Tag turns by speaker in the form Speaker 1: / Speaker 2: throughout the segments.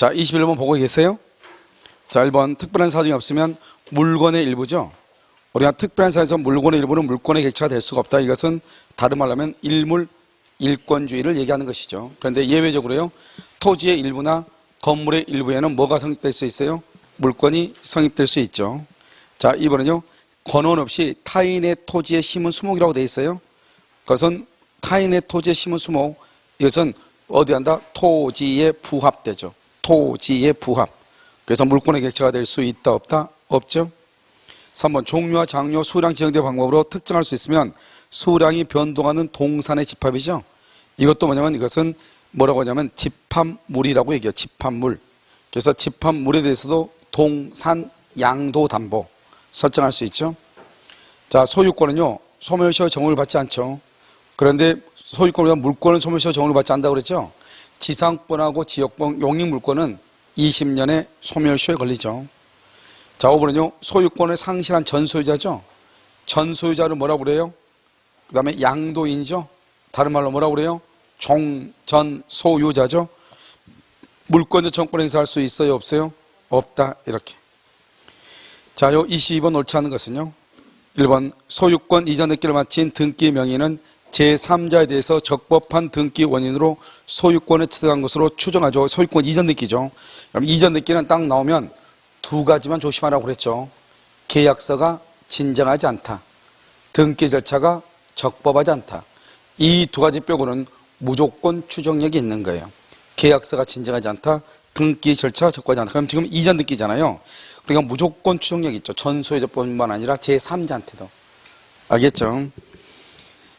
Speaker 1: 자, 21번 보고 계세요? 자, 1번 특별한 사정이 없으면 물건의 일부죠. 우리가 특별한 사정에서 물건의 일부는 물건의 객체가 될 수가 없다. 이것은 다른 말로 하면 일물 일권주의를 얘기하는 것이죠. 그런데 예외적으로요. 토지의 일부나 건물의 일부에는 뭐가 성립될 수 있어요? 물건이 성립될 수 있죠. 자, 이번은요. 권원 없이 타인의 토지에 심은 수목이라고 되어 있어요. 그것은 타인의 토지에 심은 수목. 이것은 어디 한다? 토지에 부합되죠. 토지의 부합. 그래서 물권의 객체가 될 수 있다 없다? 없죠. 3번 종류와 장류, 수량 지정된 방법으로 특정할 수 있으면 수량이 변동하는 동산의 집합이죠. 이것도 뭐냐면 이것은 뭐라고 하냐면 집합물이라고 얘기해요. 집합물. 그래서 집합물에 대해서도 동산 양도 담보 설정할 수 있죠. 자, 소유권은요. 소멸시효 정을 받지 않죠. 그런데 소유권보다 물권은 소멸시효 정을 받지 않는다고 그랬죠. 지상권하고 지역권, 용익물권은 20년의 소멸시효에 걸리죠. 자, 5번은요. 소유권을 상실한 전소유자죠. 전소유자를 뭐라고 그래요? 그 다음에 양도인이죠. 다른 말로 뭐라고 그래요? 종, 전, 소유자죠. 물권적 정권 행사할 수 있어요? 없어요? 없다. 이렇게. 자, 요 22번 옳지 않은 것은요. 1번 소유권 이전 등기를 마친 등기 명의는 제3자에 대해서 적법한 등기 원인으로 소유권을 취득한 것으로 추정하죠. 소유권 이전 등기죠. 그럼 이전 등기는 딱 나오면 두 가지만 조심하라고 그랬죠. 계약서가 진정하지 않다. 등기 절차가 적법하지 않다. 이 두 가지 빼고는 무조건 추정력이 있는 거예요. 계약서가 진정하지 않다. 등기 절차가 적법하지 않다. 그럼 지금 이전 등기잖아요. 그러니까 무조건 추정력이 있죠. 전 소유자뿐만 아니라 제3자한테도. 알겠죠?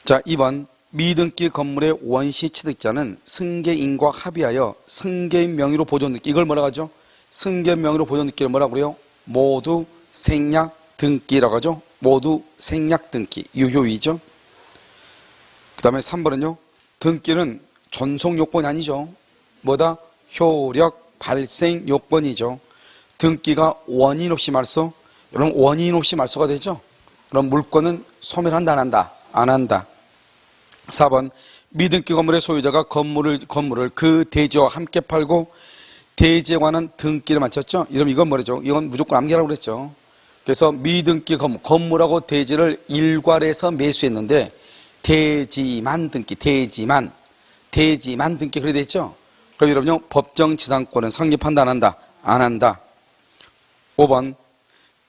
Speaker 1: 자, 2번. 미등기 건물의 원시 취득자는 승계인과 합의하여 승계인 명의로 보존 등기. 이걸 뭐라고 하죠? 승계인 명의로 보존 등기를 뭐라고 그래요? 모두 생략 등기라고 하죠? 모두 생략 등기. 유효이죠? 그 다음에 3번은요. 등기는 존속 요건이 아니죠. 뭐다? 효력 발생 요건이죠. 등기가 원인 없이 말소? 여러분 원인 없이 말소가 되죠? 그럼 물건은 소멸한다 안 한다? 안 한다. 4번 미등기 건물의 소유자가 건물을 건물을 그 대지와 함께 팔고 관한 등기를 마쳤죠. 이러면 이건 뭐죠? 이건 무조건 암기라고 그랬죠. 그래서 미등기 건물, 건물하고 대지를 일괄해서 매수했는데 대지만 등기, 대지만 대지만 등기 그래 됐죠. 그럼 여러분요 법정 지상권은 성립한다 안 한다? 안 한다. 5번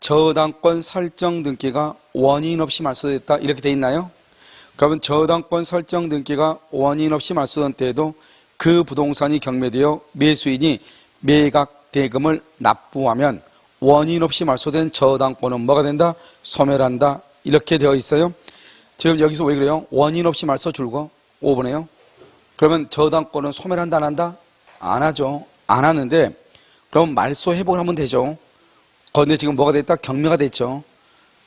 Speaker 1: 저당권 설정 등기가 원인 없이 말소됐다 이렇게 돼 있나요? 그러면 저당권 설정 등기가 원인 없이 말소된 때에도 그 부동산이 경매되어 매수인이 매각 대금을 납부하면 원인 없이 말소된 저당권은 뭐가 된다? 소멸한다. 이렇게 되어 있어요. 지금 여기서 왜 그래요? 원인 없이 말소 줄고 5번에요. 그러면 저당권은 소멸한다 안 한다? 안 하죠. 안 하는데 그럼 말소 회복을 하면 되죠. 그런데 지금 뭐가 됐다? 경매가 됐죠.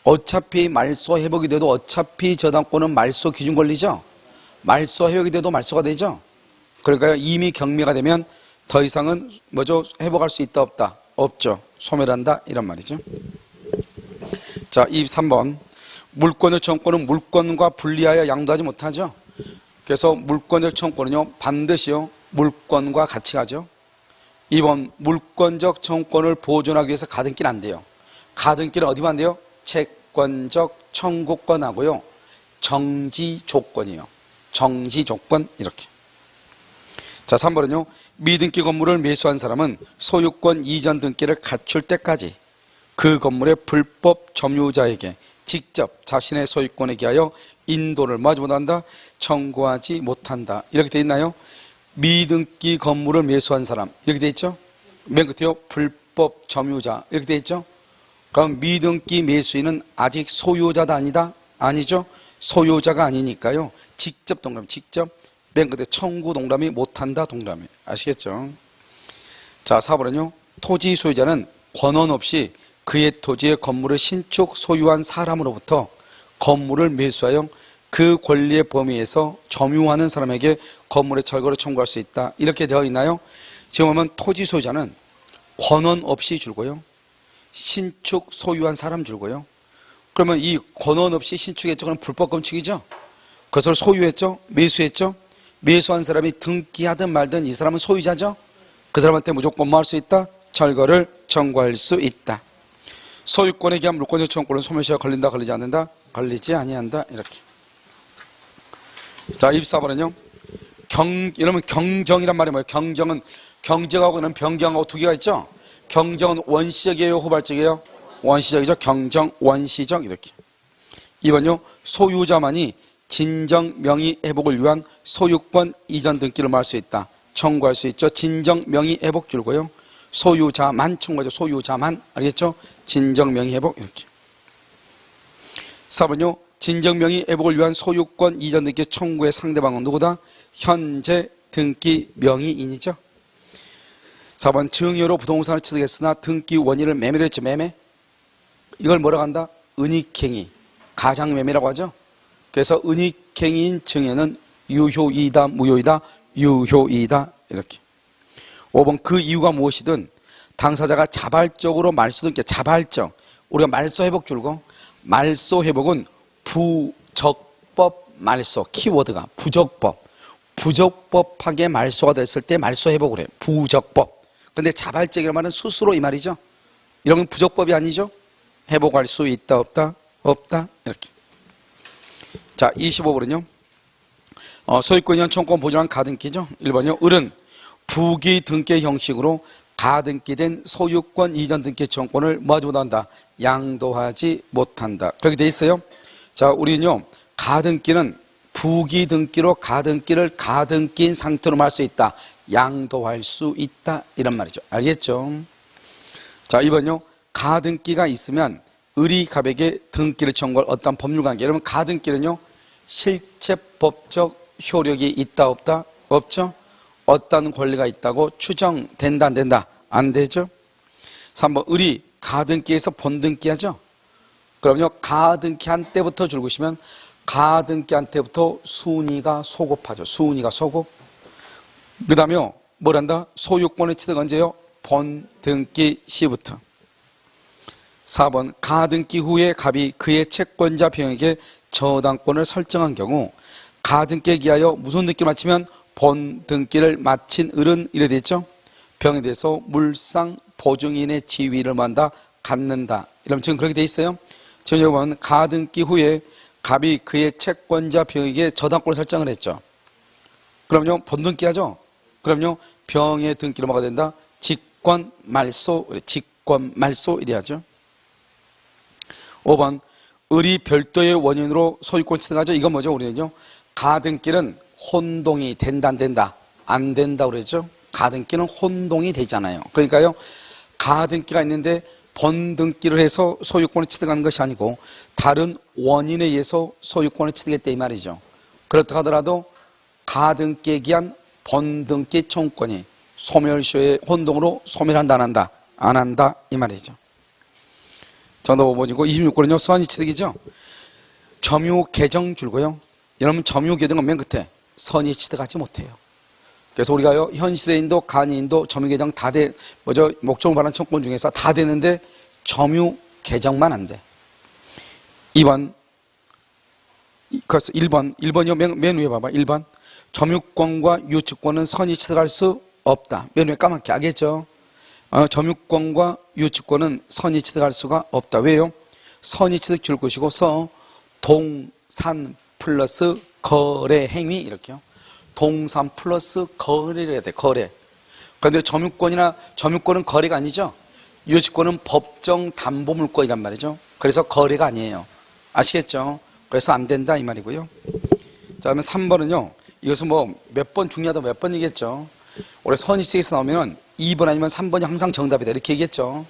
Speaker 1: 어차피 말소 회복이 돼도 어차피 저당권은 말소 기준 권리죠. 말소 회복이 돼도 말소가 되죠. 그러니까 이미 경매가 되면 더 이상은 뭐죠? 회복할 수 있다 없다? 없죠. 소멸한다 이런 말이죠. 자, 23번. 물권의 청권은 물권과 분리하여 양도하지 못하죠. 그래서 물권의 청권은요 반드시요 물권과 같이 가죠. 2번 물권적 청권을 보존하기 위해서 가등기는 안 돼요. 가등기는 어디만 안 돼요? 채권적 청구권하고요. 정지 조건이요. 정지 조건 이렇게. 자, 3번은요. 미등기 건물을 매수한 사람은 소유권 이전 등기를 갖출 때까지 그 건물의 불법 점유자에게 직접 자신의 소유권에 기하여 인도를 마지 못한다, 청구하지 못한다. 이렇게 돼 있나요? 미등기 건물을 매수한 사람 이렇게 돼 있죠? 맨 끝에요 불법 점유자 이렇게 돼 있죠? 그럼 미등기 매수인은 아직 소유자다 아니다? 아니죠? 소유자가 아니니까요. 직접 동그라미 직접 맨 끝에 청구 동그라미 못한다 동그라미 아시겠죠? 자 4번은요. 토지 소유자는 권원 없이 그의 토지의 건물을 신축 소유한 사람으로부터 건물을 매수하여 그 권리의 범위에서 점유하는 사람에게 건물의 철거를 청구할 수 있다. 이렇게 되어 있나요? 지금 보면 토지 소유자는 권원 없이 줄고요. 신축 소유한 사람 줄고요. 그러면 이 권원 없이 신축했죠. 그럼 불법 건축이죠. 그것을 소유했죠. 매수했죠. 매수한 사람이 등기하든 말든 이 사람은 소유자죠. 그 사람한테 무조건 뭐 할 수 있다? 철거를 청구할 수 있다. 소유권에 기한 물권의 청구권은 소멸시효가 걸린다 걸리지 않는다? 걸리지 아니한다 이렇게. 자 24번은요. 경 이러면 경정이란 말이 뭐예요? 경정은 경정하고는 변경하고 두 개가 있죠. 경정은 원시적이에요, 후발적이에요? 원시적이죠. 경정, 원시적 이렇게. 2번요. 소유자만이 진정 명의 회복을 위한 소유권 이전 등기를 말할 수 있다. 청구할 수 있죠. 진정 명의 회복 줄고요. 소유자만 청구하죠. 소유자만 알겠죠? 진정 명의 회복 이렇게. 4번요. 진정 명의 회복을 위한 소유권 이전 등기 청구의 상대방은 누구다? 현재 등기 명의인이죠. 4번 증여로 부동산을 취득했으나 등기 원인을 매매로 했죠. 매매. 이걸 뭐라고 한다? 은닉행위. 가장매매라고 하죠. 그래서 은닉행위인 증여는 유효이다, 무효이다, 유효이다 이렇게. 5번 그 이유가 무엇이든 당사자가 자발적으로 말소 등기 자발적 우리가 말소 회복 줄고 말소 회복은 부적법 말소 키워드가 부적법 부적법하게 말소가 됐을 때 말소 회복을 해 부적법 근데 자발적이라는 말은 스스로 이 말이죠. 이런 건 부적법이 아니죠? 회복할 수 있다 없다 없다. 이렇게. 자 25번은요. 어, 소유권이한 청권 보존한 가등기죠. 1번요. 을은 부기 등기 형식으로 가등기된 소유권 이전 등기 청권을 뭐하지 못한다. 양도하지 못한다. 그렇게 돼 있어요. 자 우리는요. 가등기는 부기 등기로 가등기를 가등기인 상태로 말 수 있다 양도할 수 있다. 이런 말이죠. 알겠죠? 자 이번요. 가등기가 있으면 의리갑에게 등기를 청구할 어떤 법률관계. 여러분 가등기는요 실체법적 효력이 있다 없다? 없죠? 어떤 권리가 있다고 추정된다 안 된다? 안 되죠? 3번 의리 가등기에서 본등기 하죠? 그럼요 가등기 한 때부터 줄구시면 가등기 한 때부터 순위가 소급하죠. 순위가 소급 그 다음에 뭐란다? 소유권의 취득 언제요? 본 등기 시부터. 4번 가등기 후에 갑이 그의 채권자 병에게 저당권을 설정한 경우 가등기에 기하여 무슨 등기를 마치면 본 등기를 마친 을은 이래 됐죠? 병에 대해서 물상 보증인의 지위를 만다 갖는다. 이러면 지금 그렇게 돼 있어요. 지금 여기 보면 가등기 후에 갑이 그의 채권자 병에게 저당권을 설정을 했죠. 그럼요 본 등기 하죠 그럼요 병의 등기로 뭐가 된다 직권 말소 직권 말소 이래야죠 5번 을이 별도의 원인으로 소유권 취득하죠. 이건 뭐죠? 우리는요. 가등길은 혼동이 된다 안 된다. 안 된다 그러죠. 가등길은 혼동이 되잖아요. 그러니까요. 가등기가 있는데 번등기를 해서 소유권을 취득하는 것이 아니고 다른 원인에 의해서 소유권을 취득했다 이 말이죠. 그렇다 하더라도 가등기에 기한 번등기 청구권이 소멸시효의 혼동으로 소멸한다 안 한다. 안 한다 이 말이죠. 정답 5번이고 26번은요 선의 취득이죠. 점유 개정 줄고요. 여러분 점유 개정은 맨 끝에 선의 취득하지 못해요. 그래서 우리가요 현실의인도 간이인도 점유 개정 다 돼 뭐죠? 목적을 바란 청권 중에서 다 되는데 점유 개정만 안돼. 2번 그래서 1번 1번이요. 맨, 맨 위에 봐봐. 1번 점유권과 유치권은 선의 취득할 수 없다 맨 위에 까맣게 알겠죠 어, 점유권과 유치권은 선의 취득할 수가 없다. 왜요? 선의 취득 줄 것이고 서 동산 플러스 거래 행위 이렇게요. 동산 플러스 거래를 해야 돼. 거래. 그런데 점유권이나 점유권은 거래가 아니죠. 유치권은 법정 담보 물권이란 말이죠. 그래서 거래가 아니에요. 아시겠죠? 그래서 안 된다 이 말이고요. 자, 그러면 3번은요. 이것은 뭐 몇 번 중요하다 몇 번이겠죠. 올해 선의칙에서 나오면 2번 아니면 3번이 항상 정답이다 이렇게 얘기했죠.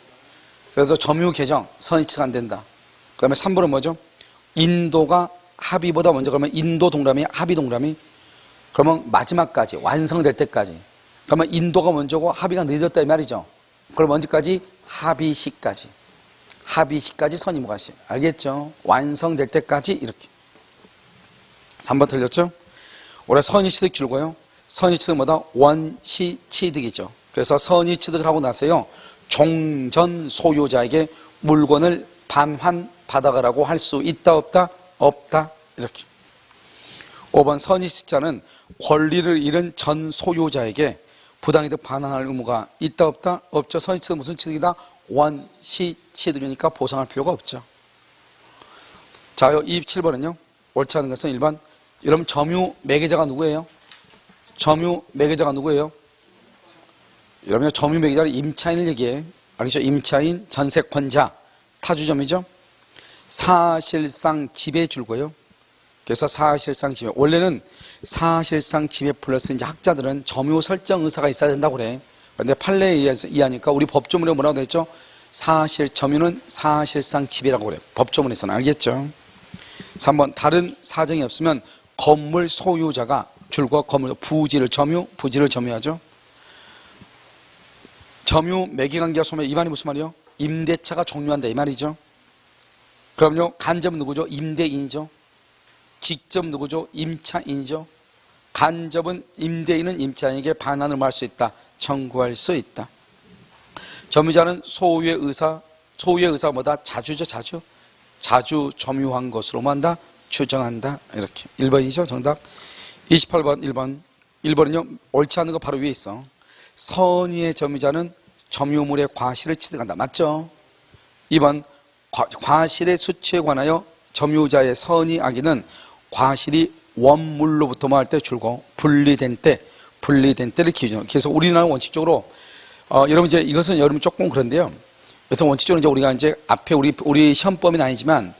Speaker 1: 그래서 점유 개정 선의칙 안 된다. 그 다음에 3번은 뭐죠? 인도가 합의보다 먼저 그러면 인도 동그라미 합의 동그라미 그러면 마지막까지 완성될 때까지 그러면 인도가 먼저고 합의가 늦었다 이 말이죠. 그럼 언제까지? 합의 시까지 합의 시까지 선임무가시 알겠죠? 완성될 때까지 이렇게 3번 틀렸죠? 올해 선의취득 줄고요. 선의취득은 뭐다? 원시취득이죠. 그래서 선의취득을 하고 나서요. 종전 소유자에게 물건을 반환 받아가라고 할 수 있다 없다? 없다 이렇게 5번 선의시자는 권리를 잃은 전 소유자에게 부당이득 반환할 의무가 있다 없다 없죠. 선의취득 무슨 취득이다? 원시 취득이니까 보상할 필요가 없죠. 자, 27번은요. 옳지 않은 것은 1번. 여러분 점유 매개자가 누구예요? 점유 매개자가 누구예요? 여러분 점유 매개자는 임차인을 얘기해. 알겠죠? 임차인, 전세권자, 타주점이죠. 사실상 지배 줄고요. 그래서 사실상 지배. 원래는 사실상 지배 플러스 이제 학자들은 점유 설정 의사가 있어야 된다고 그래. 근데 판례에 의해서 이해하니까 우리 법조문에 뭐라고 됐죠? 사실 점유는 사실상 지배라고 그래. 법조문에서는 알겠죠? 3번 다른 사정이 없으면 건물 소유자가 줄과 건물 부지를 점유, 부지를 점유하죠. 점유 매개관계와 소매 이 말이 무슨 말이요? 임대차가 종료한다 이 말이죠. 그럼요 간접은 누구죠? 임대인이죠. 직접 누구죠? 임차인이죠. 간접은 임대인은 임차인에게 반환을 할수 있다. 청구할 수 있다. 점유자는 소유의 의사, 소유의 의사가 뭐다? 자주죠, 자주. 자주 점유한 것으로 만 다 추정한다. 이렇게. 1번이죠, 정답. 28번, 1번. 1번은요, 옳지 않은 거 바로 위에 있어. 선의의 점유자는 점유물의 과실을 취득한다. 맞죠? 2번, 과, 과실의 수치에 관하여 점유자의 선의 악의는 과실이 원물로부터 뭐할 때 줄고 분리된 때, 분리된 때를 기준으로. 그래서 우리나라는 원칙적으로 어, 여러분 이제 이것은 여러분 조금 그런데요. 그래서 원칙적으로 이제 우리가 이제 앞에 우리 우리 시험법은 아니지만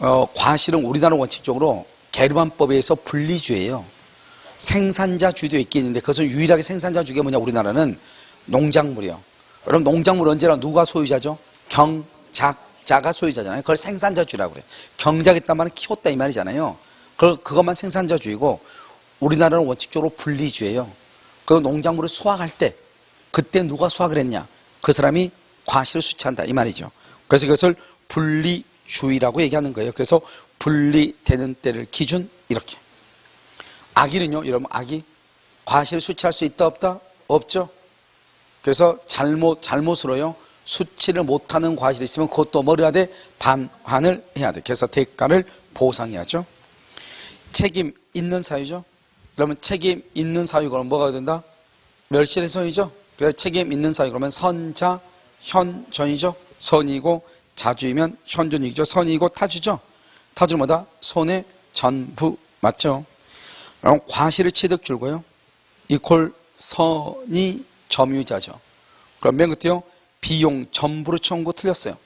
Speaker 1: 어, 과실은 우리 나라 원칙적으로 게르만법에 의해서 분리주예요. 생산자 주도 있긴 있는데 그것은 유일하게 생산자주가 뭐냐 우리나라는 농작물이요. 여러분 농작물 언제나 누가 소유자죠? 경 작 자가 소유자잖아요. 그걸 생산자 주라고 그래요. 경작했단 말은 키웠다 이 말이잖아요. 그 그것만 생산자 주이고 우리나라는 원칙적으로 분리주예요. 그 농작물을 수확할 때 그때 누가 수확을 했냐? 그 사람이 과실을 수취한다 이 말이죠. 그래서 그것을 분리 주의라고 얘기하는 거예요. 그래서 분리되는 때를 기준 이렇게. 악의는요, 여러분 악의 과실을 수취할 수 있다 없다 없죠. 그래서 잘못 잘못으로요 수치를 못하는 과실이 있으면 그것도 뭐를 해야 돼 반환을 해야 돼. 그래서 대가를 보상해야죠. 책임 있는 사유죠. 그러면 책임 있는 사유 그러면 뭐가 된다? 멸실의 선이죠. 그래서 책임 있는 사유 그러면 선자 현전이죠. 선이고 자주이면 현존이죠. 선이고 타주죠. 타주는 뭐다? 손의 전부 맞죠? 그럼 과실을 취득 줄고요. 이퀄 선이 점유자죠. 그럼 맨 끝에요. 비용 전부를 청구 틀렸어요.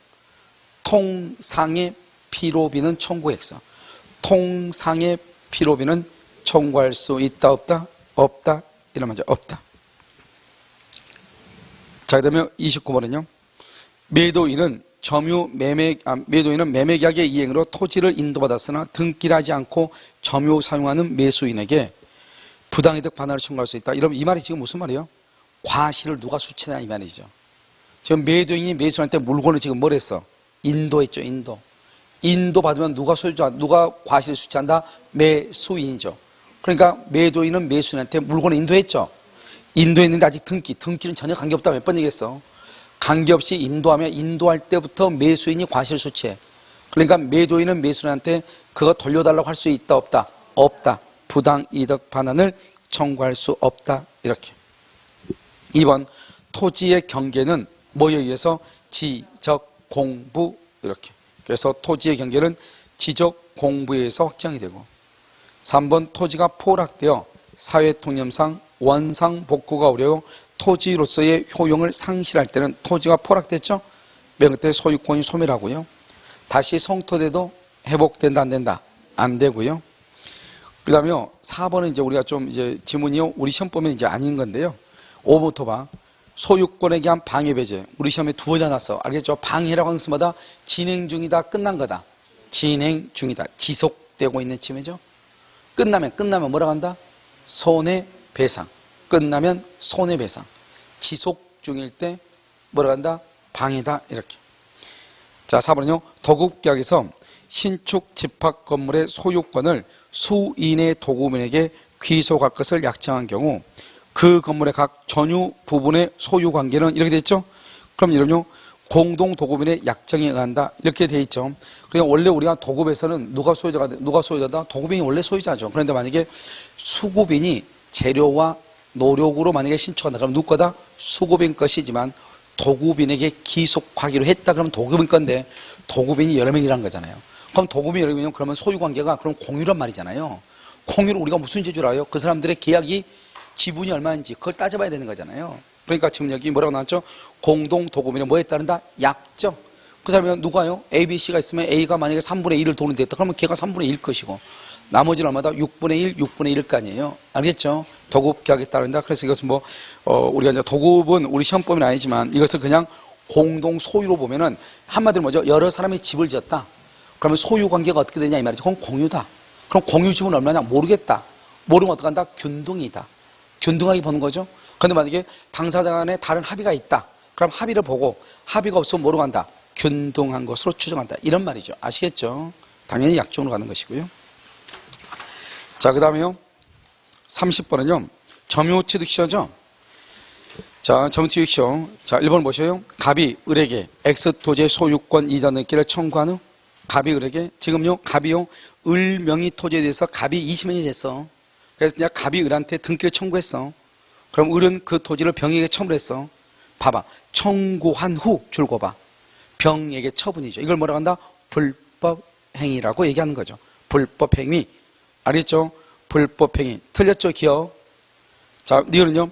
Speaker 1: 통상의 피로비는 청구액서. 통상의 피로비는 청구할 수 있다 없다? 없다. 이런 말이죠. 없다. 자, 그 다음에 29번은요. 매도인은 점유 매매, 아, 매도인은 매매계약의 이행으로 토지를 인도받았으나 등기를 하지 않고 점유 사용하는 매수인에게 부당이득 반환을 청구할 수 있다. 이러면 이 말이 지금 무슨 말이에요? 과실을 누가 수치냐 이 말이죠. 지금 매도인이 매수한테 물건을 지금 뭘 했어? 인도했죠, 인도. 인도 받으면 누가 소유자, 누가 과실을 수치한다? 매수인이죠. 그러니까 매도인은 매수인한테 물건을 인도했죠. 인도했는데 아직 등기, 등기는 전혀 관계없다 몇 번 얘기했어. 관계없이 인도하면 인도할 때부터 매수인이 과실 수치해. 그러니까 매도인은 매수인한테 그거 돌려달라고 할 수 있다 없다? 없다. 부당 이득 반환을 청구할 수 없다. 이렇게. 2번 토지의 경계는 뭐에 의해서 지적 공부 이렇게. 그래서 토지의 경계는 지적 공부에 의해서 확정이 되고 3번 토지가 포락되어 사회 통념상 원상 복구가 어려워 토지로서의 효용을 상실할 때는 토지가 포락됐죠. 맨 그때 소유권이 소멸하고요. 다시 성토돼도 회복된다 안 된다 안 되고요. 그 다음에 4번은 이제 우리가 좀 이제 지문이요 우리 시험 보면 이제 아닌 건데요. 5부터 봐. 소유권에 대한 방해 배제. 우리 시험에 두 번이나 났어. 알겠죠? 방해라고 하는 것마다 진행 중이다, 끝난 거다. 진행 중이다. 지속되고 있는 침해죠. 끝나면 끝나면 뭐라고 한다? 손해배상. 끝나면 손해배상. 지속 중일 때 뭐라고 한다? 방해다. 이렇게. 자, 4번은요. 도급계약에서 신축 집합 건물의 소유권을 수인의 도급인에게 귀속할 것을 약정한 경우 그 건물의 각 전유 부분의 소유 관계는 이렇게 돼 있죠? 그럼 이러면요. 공동 도급인의 약정에 의한다. 이렇게 돼 있죠. 그러니까 원래 우리가 도급에서는 누가 소유자가, 누가 소유자다? 도급인이 원래 소유자죠. 그런데 만약에 수급인이 재료와 노력으로 만약에 신청한다 그러면 누구 거다? 수고빈 것이지만 도급인에게 기속하기로 했다 그러면 도급인 건데 도급인이 여러 명이라는 거잖아요. 그럼 도급인이 여러 명이면 그러면 소유관계가 그럼 공유란 말이잖아요. 공유를 우리가 무슨 재주를 알아요? 그 사람들의 계약이 지분이 얼마인지 그걸 따져봐야 되는 거잖아요. 그러니까 지금 여기 뭐라고 나왔죠? 공동 도급인은 뭐에 따른다? 약정. 그 사람이 누가요? A, B, C가 있으면 A가 만약에 3분의 1을 돈이 됐다. 그러면 걔가 3분의 1 것이고 나머지는 얼마다 6분의 1, 6분의 1일 거 아니에요. 알겠죠? 도급 계약에 따른다. 그래서 이것은 뭐, 어, 우리가 이제 도급은 우리 시험법은 아니지만 이것을 그냥 공동 소유로 보면은 한마디로 뭐죠? 여러 사람이 집을 지었다. 그러면 소유 관계가 어떻게 되냐 이 말이죠. 그건 공유다. 그럼 공유 집은 얼마냐? 모르겠다. 모르면 어떡한다? 균등이다. 균등하게 보는 거죠. 그런데 만약에 당사자 간에 다른 합의가 있다. 그럼 합의를 보고 합의가 없으면 뭐로 간다? 균등한 것으로 추정한다. 이런 말이죠. 아시겠죠? 당연히 약정으로 가는 것이고요. 자, 그 다음에요. 30번은요. 점유취득 시효죠. 자, 점유취득 시효. 자, 1번 보셔요. 갑이 을에게 X 토지의 소유권 이전 등기를 청구한 후 갑이 을에게 지금요. 갑이요. 을 명의 토지에 대해서 갑이 20년이 됐어. 그래서 이제 갑이 을한테 등기를 청구했어. 그럼 을은 그 토지를 병에게 처분했어. 봐봐. 청구한 후 줄거 봐. 병에게 처분이죠. 이걸 뭐라고 한다? 불법 행위라고 얘기하는 거죠. 불법 행위. 알겠죠? 불법 행위. 틀렸죠, 기억? 자, 니은요.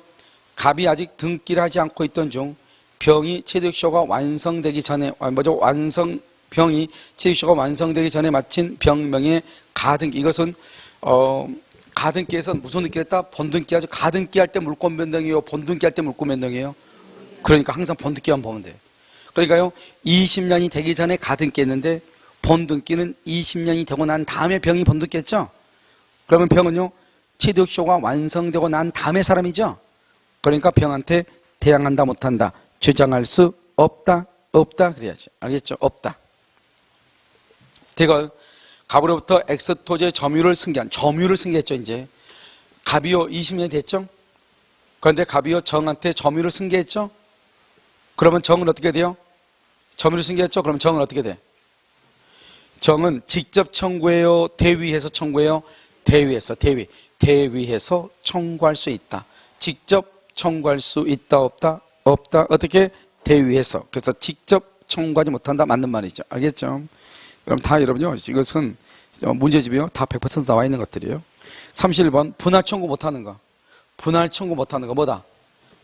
Speaker 1: 갑이 아직 등기를 하지 않고 있던 중 병이 취득쇼가 완성되기 전에 아, 뭐죠? 완성 병이 취득쇼가 완성되기 전에 마친 병명의 가등기 이것은 어 가등기에서 무슨 등기를 했다? 본등기 하죠. 가등기 할 때 물권 변동이에요. 본등기 할 때 물권 변동이에요. 그러니까 항상 본등기만 보면 돼요. 그러니까요, 20년이 되기 전에 가등기 했는데, 본등기는 20년이 되고 난 다음에 병이 본등기 했죠? 그러면 병은요, 취득쇼가 완성되고 난 다음에 사람이죠? 그러니까 병한테 대항한다, 못한다, 주장할 수 없다, 없다, 그래야지. 알겠죠? 없다. 대걸, 갑으로부터 엑스토제 점유를 승계한, 점유를 승계했죠, 이제. 갑이요, 20년이 됐죠? 그런데 갑이요, 정한테 점유를 승계했죠? 그러면 정은 어떻게 돼요? 점유를 승계했죠? 그럼 정은 어떻게 돼? 정은 직접 청구해요? 대위해서 청구해요? 대위해서, 대위. 대위해서 청구할 수 있다. 직접 청구할 수 있다, 없다? 없다. 어떻게? 대위해서. 그래서 직접 청구하지 못한다. 맞는 말이죠. 알겠죠? 그럼 다 여러분요. 이것은 문제집이요. 다 100% 나와 있는 것들이에요. 31번. 분할 청구 못하는 거. 분할 청구 못하는 거 뭐다?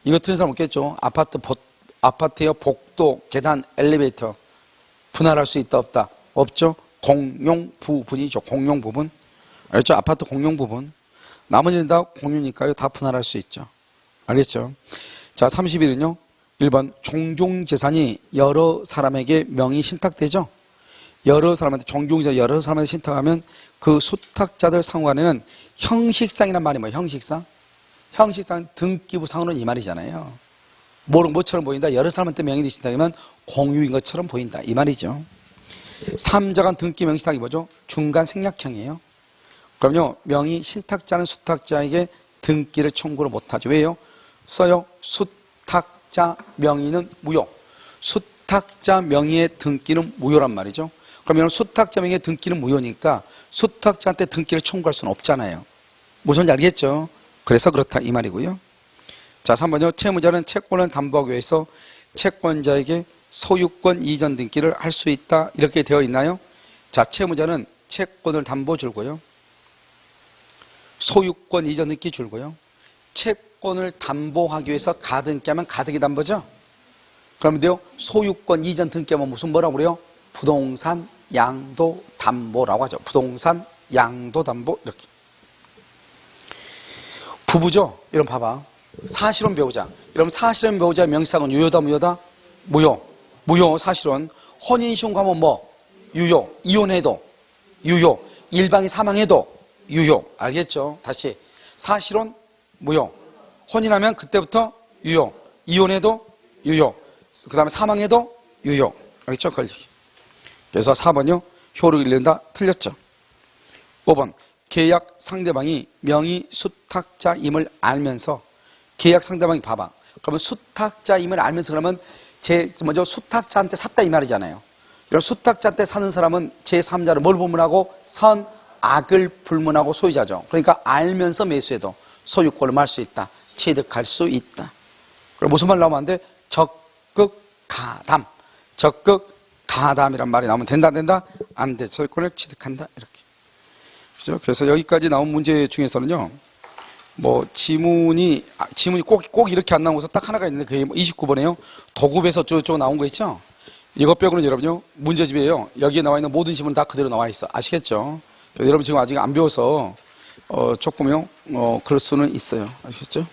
Speaker 1: 이거 틀린 사람 없겠죠? 아파트 보, 아파트의 복도, 계단, 엘리베이터 분할할 수 있다 없다? 없죠? 공용 부분이죠. 공용 부분. 알겠죠? 아파트 공용 부분. 나머지는 다 공유니까요. 다 분할할 수 있죠. 알겠죠? 자, 31은요. 1번 종종 재산이 여러 사람에게 명의 신탁되죠? 여러 사람한테 종종 재산 여러 사람한테 신탁하면 그 수탁자들 상관에는 형식상이란 말이 뭐예요? 형식상? 형식상 등기부상으로는 이 말이잖아요. 뭐로 뭐처럼 보인다? 여러 사람한테 명의를 신탁하면 공유인 것처럼 보인다. 이 말이죠. 삼자간 등기 명의신탁이 뭐죠? 중간 생략형이에요. 그럼요, 명의 신탁자는 수탁자에게 등기를 청구를 못하죠. 왜요? 써요. 수탁자 명의는 무효. 수탁자 명의의 등기는 무효란 말이죠. 그러면 수탁자 명의의 등기는 무효니까 수탁자한테 등기를 청구할 수는 없잖아요. 무슨 말 알겠죠? 그래서 그렇다 이 말이고요. 자, 3번요. 채무자는 채권을 담보하기 위해서 채권자에게 소유권 이전 등기를 할 수 있다. 이렇게 되어 있나요? 자, 채무자는 채권을 담보 줄고요. 소유권 이전 등기 줄고요. 채권을 담보하기 위해서 가등기 하면 가등기 담보죠? 그러면요. 소유권 이전 등기 하면 무슨 뭐라고 그래요? 부동산 양도 담보라고 하죠. 부동산 양도 담보 이렇게. 부부죠? 이런 봐봐. 사실혼 배우자. 여러분 사실혼 배우자의 명사은 유효다 무효다? 무효. 무효 사실혼. 혼인신고 하면 뭐? 유효. 이혼해도 유효. 일방이 사망해도 유효. 알겠죠? 다시. 사실혼 무효. 혼인하면 그때부터 유효. 이혼해도 유효. 그 다음에 사망해도 유효. 알겠죠? 걸리기. 그래서 4번요. 효를 잃는다. 틀렸죠. 5번. 계약 상대방이 명의 수탁자임을 알면서 계약 상대방이 봐봐. 그러면 수탁자임을 알면서 그러면 제 먼저 수탁자한테 샀다 이 말이잖아요. 이런 수탁자한테 사는 사람은 제3자를 뭘 불문하고 선, 악을 불문하고 소유자죠. 그러니까 알면서 매수해도 소유권을 말 수 있다. 취득할 수 있다. 그럼 무슨 말 나오면 안 돼? 적극 가담. 적극 가담이란 말이 나오면 된다, 안 된다? 안 돼. 소유권을 취득한다. 이렇게. 그죠? 그래서 여기까지 나온 문제 중에서는요, 뭐, 지문이, 아, 지문이 꼭, 꼭 이렇게 안 나오고서 딱 하나가 있는데 그게 29번에요. 도급에서 저쪽 나온 거 있죠? 이것 빼고는 여러분요, 문제집이에요. 여기에 나와 있는 모든 지문 다 그대로 나와 있어. 아시겠죠? 여러분 지금 아직 안 배워서, 어, 조금요, 어, 그럴 수는 있어요. 아시겠죠?